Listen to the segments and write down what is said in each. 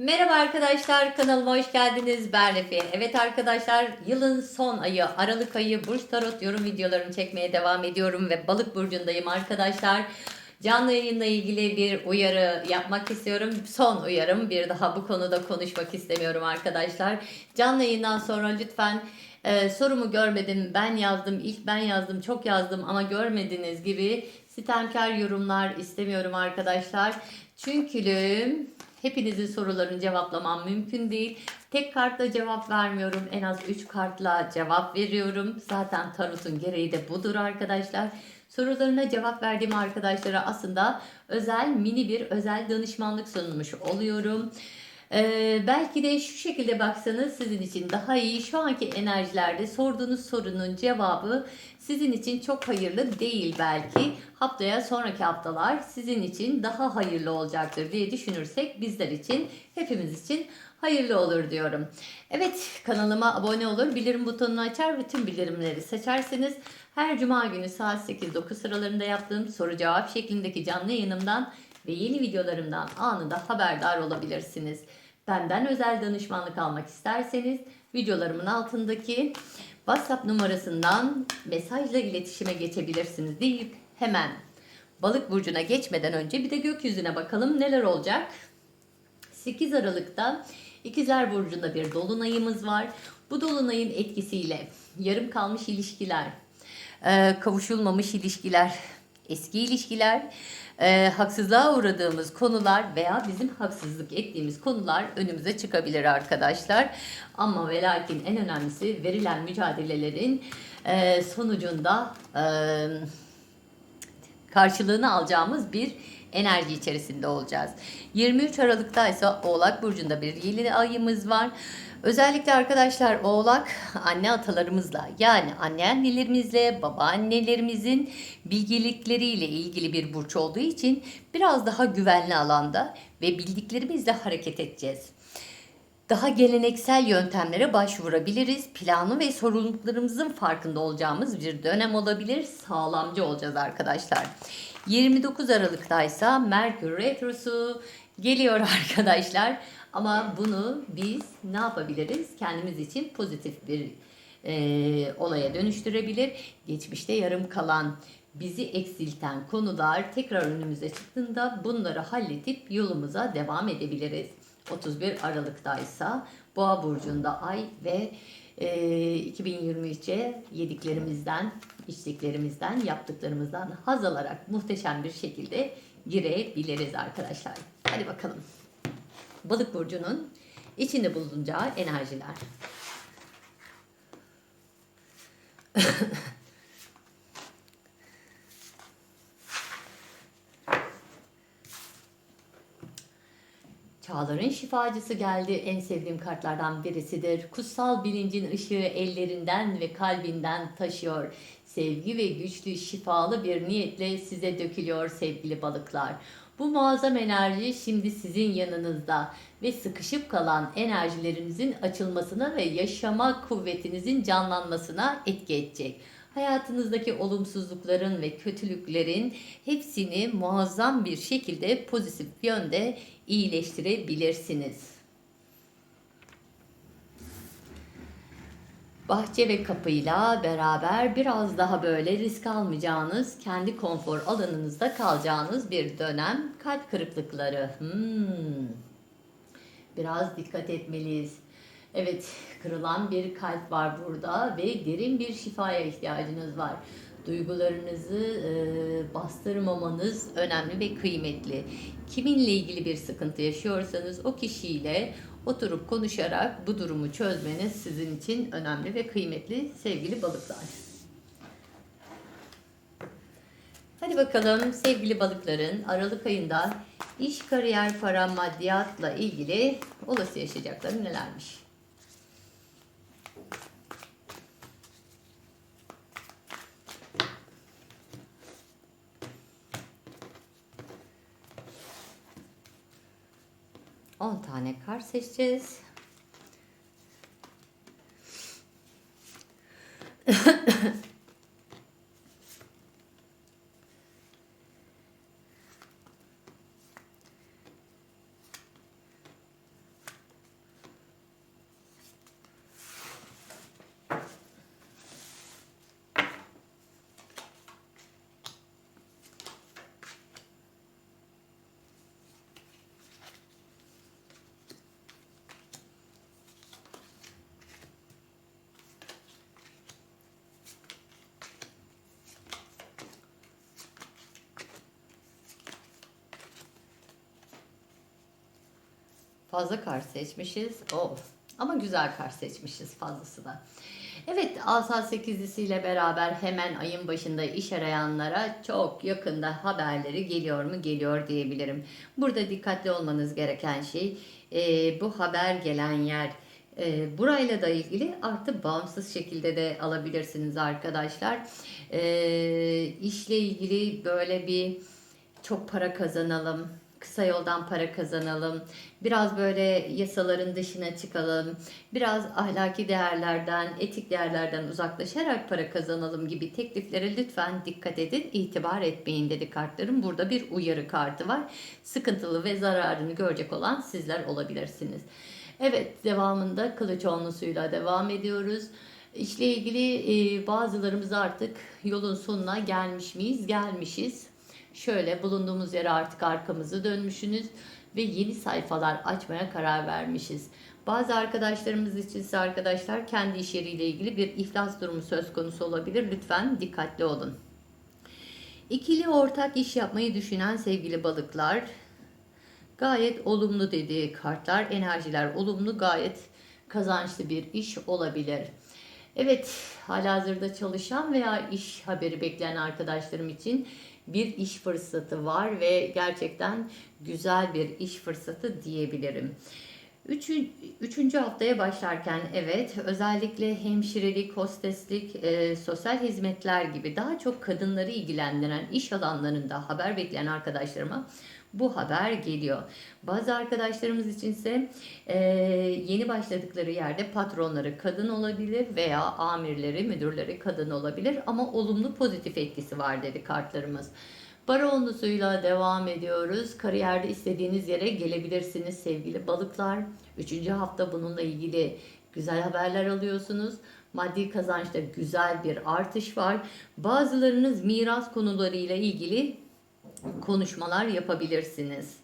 Merhaba arkadaşlar kanalıma hoş geldiniz ben Refiye. Evet arkadaşlar yılın son ayı Aralık ayı Burç Tarot yorum videolarımı çekmeye devam ediyorum ve balık burcundayım arkadaşlar. Canlı yayınla ilgili bir uyarı yapmak istiyorum. Son uyarım bir daha bu konuda konuşmak istemiyorum arkadaşlar. Canlı yayından sonra lütfen e, sorumu görmedim ben yazdım ilk ben yazdım çok yazdım ama görmediğiniz gibi sitemkar yorumlar istemiyorum arkadaşlar. Çünkü Hepinizin sorularını cevaplamam mümkün değil. Tek kartla cevap vermiyorum. En az 3 kartla cevap veriyorum. Zaten tarotun gereği de budur arkadaşlar. Sorularına cevap verdiğim arkadaşlara aslında özel mini bir özel danışmanlık sunmuş oluyorum. Ee, belki de şu şekilde baksanız sizin için daha iyi. Şu anki enerjilerde sorduğunuz sorunun cevabı sizin için çok hayırlı değil belki. Haftaya sonraki haftalar sizin için daha hayırlı olacaktır diye düşünürsek bizler için hepimiz için hayırlı olur diyorum. Evet kanalıma abone olur, bildirim butonunu açar ve tüm bildirimleri seçerseniz her cuma günü saat 8-9 sıralarında yaptığım soru cevap şeklindeki canlı yayınımdan ve yeni videolarımdan anında haberdar olabilirsiniz. Benden özel danışmanlık almak isterseniz videolarımın altındaki WhatsApp numarasından mesajla iletişime geçebilirsiniz deyip hemen balık burcuna geçmeden önce bir de gökyüzüne bakalım neler olacak. 8 Aralık'ta İkizler Burcu'nda bir dolunayımız var. Bu dolunayın etkisiyle yarım kalmış ilişkiler, e, kavuşulmamış ilişkiler, eski ilişkiler, e, haksızlığa uğradığımız konular veya bizim haksızlık ettiğimiz konular önümüze çıkabilir arkadaşlar. Ama ve lakin en önemlisi verilen mücadelelerin e, sonucunda e, karşılığını alacağımız bir enerji içerisinde olacağız. 23 Aralık'ta ise Oğlak Burcu'nda bir yeni ayımız var. Özellikle arkadaşlar Oğlak anne atalarımızla yani anne annelerimizle babaannelerimizin bilgilikleriyle ilgili bir burç olduğu için biraz daha güvenli alanda ve bildiklerimizle hareket edeceğiz. Daha geleneksel yöntemlere başvurabiliriz. Planı ve sorumluluklarımızın farkında olacağımız bir dönem olabilir. Sağlamcı olacağız arkadaşlar. 29 Aralık'ta ise Merkür Retrosu geliyor arkadaşlar. Ama bunu biz ne yapabiliriz? Kendimiz için pozitif bir e, olaya dönüştürebilir. Geçmişte yarım kalan bizi eksilten konular tekrar önümüze çıktığında bunları halledip yolumuza devam edebiliriz. 31 Aralık'taysa Boğa burcunda ay ve e, 2023'e yediklerimizden, içtiklerimizden, yaptıklarımızdan haz alarak muhteşem bir şekilde girebiliriz arkadaşlar. Hadi bakalım. Balık burcunun içinde bulunacağı enerjiler. Çağların şifacısı geldi. En sevdiğim kartlardan birisidir. Kutsal bilincin ışığı ellerinden ve kalbinden taşıyor. Sevgi ve güçlü, şifalı bir niyetle size dökülüyor sevgili balıklar. Bu muazzam enerji şimdi sizin yanınızda ve sıkışıp kalan enerjilerinizin açılmasına ve yaşama kuvvetinizin canlanmasına etki edecek hayatınızdaki olumsuzlukların ve kötülüklerin hepsini muazzam bir şekilde pozitif yönde iyileştirebilirsiniz. Bahçe ve kapıyla beraber biraz daha böyle risk almayacağınız, kendi konfor alanınızda kalacağınız bir dönem. Kalp kırıklıkları. Hmm. Biraz dikkat etmeliyiz. Evet, kırılan bir kalp var burada ve derin bir şifaya ihtiyacınız var. Duygularınızı e, bastırmamanız önemli ve kıymetli. Kiminle ilgili bir sıkıntı yaşıyorsanız o kişiyle oturup konuşarak bu durumu çözmeniz sizin için önemli ve kıymetli sevgili balıklar. Hadi bakalım sevgili balıkların Aralık ayında iş, kariyer, para, maddiyatla ilgili olası yaşayacakları nelermiş? 10 tane kar seçeceğiz. Fazla kart seçmişiz. Of. Ama güzel kart seçmişiz fazlası da. Evet Asa sekizlisiyle beraber hemen ayın başında iş arayanlara çok yakında haberleri geliyor mu geliyor diyebilirim. Burada dikkatli olmanız gereken şey e, bu haber gelen yer e, burayla da ilgili artı bağımsız şekilde de alabilirsiniz arkadaşlar. E, işle ilgili böyle bir çok para kazanalım, kısa yoldan para kazanalım, biraz böyle yasaların dışına çıkalım, biraz ahlaki değerlerden, etik değerlerden uzaklaşarak para kazanalım gibi tekliflere lütfen dikkat edin, itibar etmeyin dedi kartlarım. Burada bir uyarı kartı var. Sıkıntılı ve zararını görecek olan sizler olabilirsiniz. Evet, devamında kılıç onlusuyla devam ediyoruz. İşle ilgili bazılarımız artık yolun sonuna gelmiş miyiz? Gelmişiz. Şöyle bulunduğumuz yere artık arkamızı dönmüşsünüz ve yeni sayfalar açmaya karar vermişiz. Bazı arkadaşlarımız içinse arkadaşlar kendi iş yeriyle ilgili bir iflas durumu söz konusu olabilir. Lütfen dikkatli olun. İkili ortak iş yapmayı düşünen sevgili balıklar gayet olumlu dediği kartlar, enerjiler olumlu gayet kazançlı bir iş olabilir. Evet, halihazırda çalışan veya iş haberi bekleyen arkadaşlarım için bir iş fırsatı var ve gerçekten güzel bir iş fırsatı diyebilirim. Üçü, üçüncü haftaya başlarken evet özellikle hemşirelik, hosteslik, e, sosyal hizmetler gibi daha çok kadınları ilgilendiren iş alanlarında haber bekleyen arkadaşlarıma bu haber geliyor. Bazı arkadaşlarımız içinse e, yeni başladıkları yerde patronları kadın olabilir veya amirleri, müdürleri kadın olabilir ama olumlu pozitif etkisi var dedi kartlarımız. Baronlusuyla devam ediyoruz. Kariyerde istediğiniz yere gelebilirsiniz sevgili balıklar. Üçüncü hafta bununla ilgili güzel haberler alıyorsunuz. Maddi kazançta güzel bir artış var. Bazılarınız miras konularıyla ilgili konuşmalar yapabilirsiniz.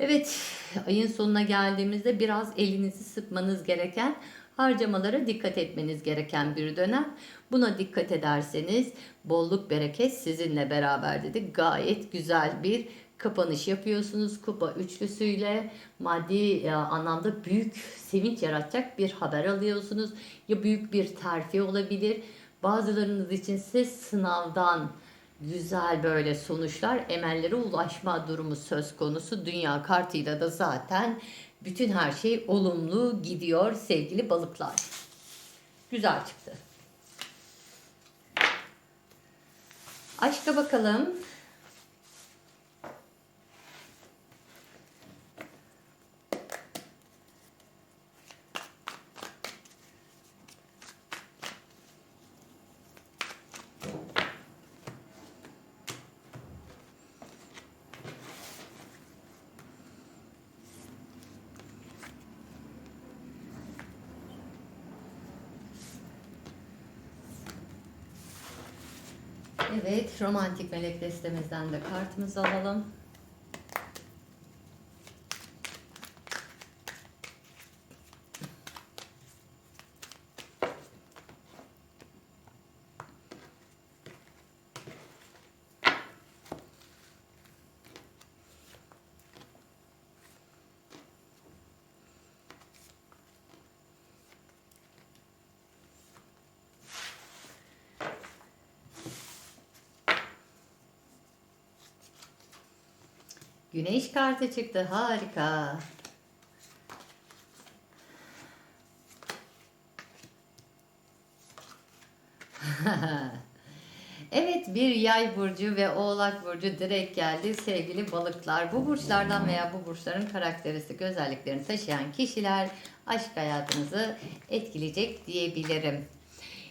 Evet, ayın sonuna geldiğimizde biraz elinizi sıkmanız gereken, harcamalara dikkat etmeniz gereken bir dönem. Buna dikkat ederseniz bolluk bereket sizinle beraber dedik. Gayet güzel bir kapanış yapıyorsunuz. Kupa üçlüsüyle maddi e, anlamda büyük sevinç yaratacak bir haber alıyorsunuz. Ya büyük bir terfi olabilir. Bazılarınız için siz sınavdan güzel böyle sonuçlar, emellere ulaşma durumu söz konusu. Dünya kartıyla da zaten bütün her şey olumlu gidiyor sevgili balıklar. Güzel çıktı. Aşka bakalım. Evet, romantik melek destemizden de kartımızı alalım. Güneş kartı çıktı. Harika. evet bir yay burcu ve oğlak burcu direkt geldi sevgili balıklar. Bu burçlardan veya bu burçların karakteristik özelliklerini taşıyan kişiler aşk hayatınızı etkileyecek diyebilirim.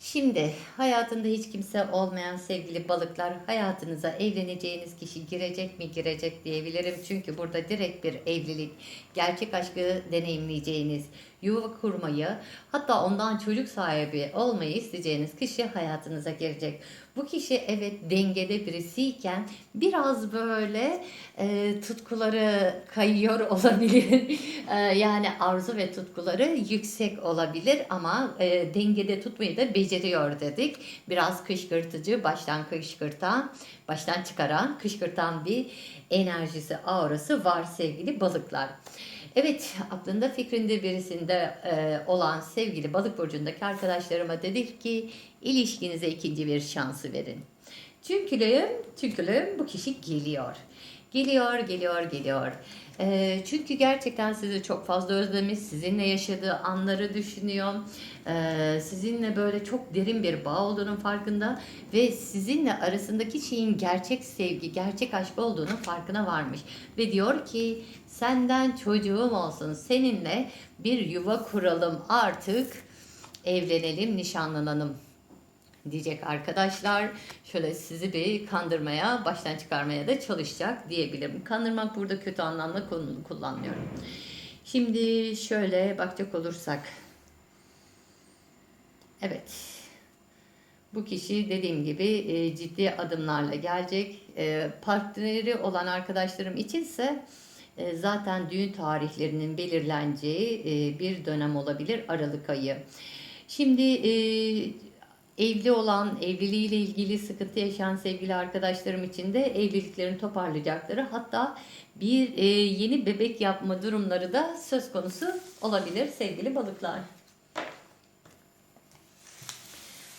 Şimdi hayatında hiç kimse olmayan sevgili balıklar hayatınıza evleneceğiniz kişi girecek mi girecek diyebilirim. Çünkü burada direkt bir evlilik, gerçek aşkı deneyimleyeceğiniz, yuva kurmayı hatta ondan çocuk sahibi olmayı isteyeceğiniz kişi hayatınıza girecek. Bu kişi evet dengede birisiyken biraz böyle e, tutkuları kayıyor olabilir. e, yani arzu ve tutkuları yüksek olabilir ama e, dengede tutmayı da beceriyor dedik. Biraz kışkırtıcı, baştan kışkırtan baştan çıkaran, kışkırtan bir enerjisi, aurası var sevgili balıklar. Evet, aklında fikrinde birisinde e, olan sevgili balık burcundaki arkadaşlarıma dedik ki ilişkinize ikinci bir şansı verin. Çünkü, çünkü bu kişi geliyor. Geliyor, geliyor, geliyor. Ee, çünkü gerçekten sizi çok fazla özlemiş, sizinle yaşadığı anları düşünüyor. Ee, sizinle böyle çok derin bir bağ olduğunun farkında ve sizinle arasındaki şeyin gerçek sevgi, gerçek aşk olduğunun farkına varmış. Ve diyor ki senden çocuğum olsun, seninle bir yuva kuralım artık, evlenelim, nişanlanalım diyecek arkadaşlar. Şöyle sizi bir kandırmaya, baştan çıkarmaya da çalışacak diyebilirim. Kandırmak burada kötü anlamda kullan- kullanmıyorum. Şimdi şöyle bakacak olursak. Evet. Bu kişi dediğim gibi e, ciddi adımlarla gelecek. E, partneri olan arkadaşlarım içinse e, zaten düğün tarihlerinin belirleneceği e, bir dönem olabilir Aralık ayı. Şimdi e, evli olan, evliliğiyle ilgili sıkıntı yaşayan sevgili arkadaşlarım için de evliliklerini toparlayacakları hatta bir e, yeni bebek yapma durumları da söz konusu olabilir sevgili balıklar.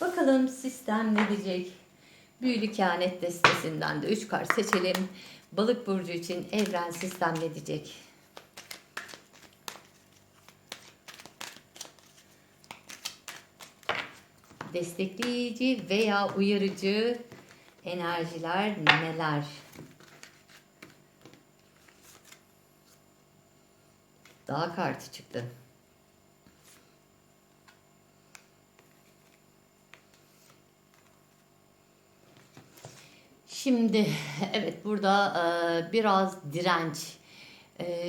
Bakalım sistem ne diyecek? Büyülü kehanet destesinden de 3 kart seçelim. Balık burcu için evren sistem ne diyecek? Destekleyici veya uyarıcı enerjiler neler? Dağ kartı çıktı. Şimdi evet burada biraz direnç,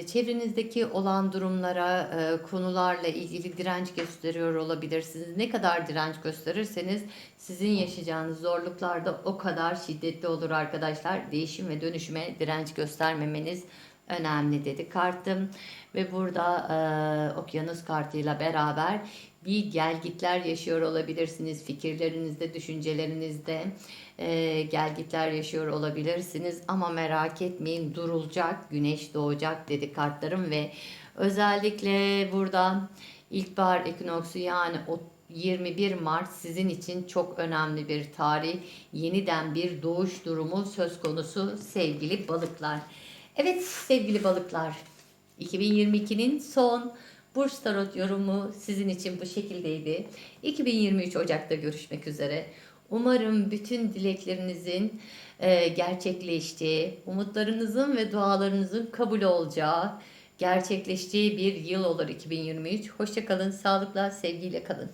çevrenizdeki olan durumlara, e, konularla ilgili direnç gösteriyor olabilirsiniz. Ne kadar direnç gösterirseniz sizin yaşayacağınız zorluklar da o kadar şiddetli olur arkadaşlar. Değişim ve dönüşüme direnç göstermemeniz önemli dedi kartım. Ve burada e, okyanus kartıyla beraber bir gelgitler yaşıyor olabilirsiniz. Fikirlerinizde, düşüncelerinizde e, gelgitler yaşıyor olabilirsiniz. Ama merak etmeyin durulacak, güneş doğacak dedi kartlarım ve özellikle burada ilkbahar ekinoksu yani o 21 Mart sizin için çok önemli bir tarih. Yeniden bir doğuş durumu söz konusu sevgili balıklar. Evet sevgili balıklar 2022'nin son Burç Tarot yorumu sizin için bu şekildeydi. 2023 Ocak'ta görüşmek üzere. Umarım bütün dileklerinizin e, gerçekleştiği, umutlarınızın ve dualarınızın kabul olacağı, gerçekleştiği bir yıl olur 2023. Hoşçakalın, sağlıkla, sevgiyle kalın.